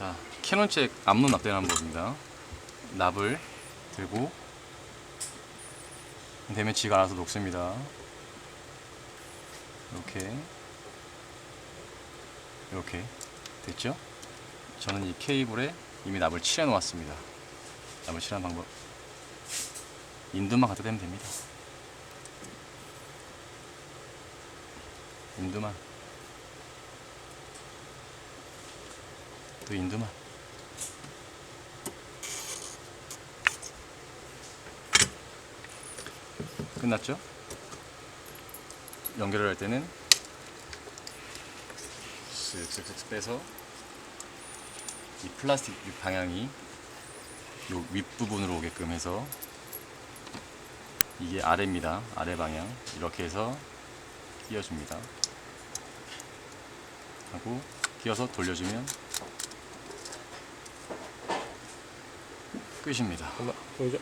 자, 캐논잭 앞로 납땜하는 법입니다. 납을 들고 되면 지가 알아서 녹습니다. 이렇게 이렇게 됐죠? 저는 이 케이블에 이미 납을 칠해 놓았습니다. 납을 칠하는 방법 인두만 갖다 대면 됩니다. 인두만 또 인두만 끝났죠? 연결을 할 때는 쓱쓱쓱 빼서 이 플라스틱 이 방향이 요 윗부분으로 오게끔 해서 이게 아래입니다. 아래 방향 이렇게 해서 끼워줍니다. 하고 끼워서 돌려주면 끝입니다. 잠깐만 보이죠?